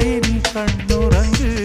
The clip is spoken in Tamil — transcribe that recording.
தாயின் கண்ணுறங்கு.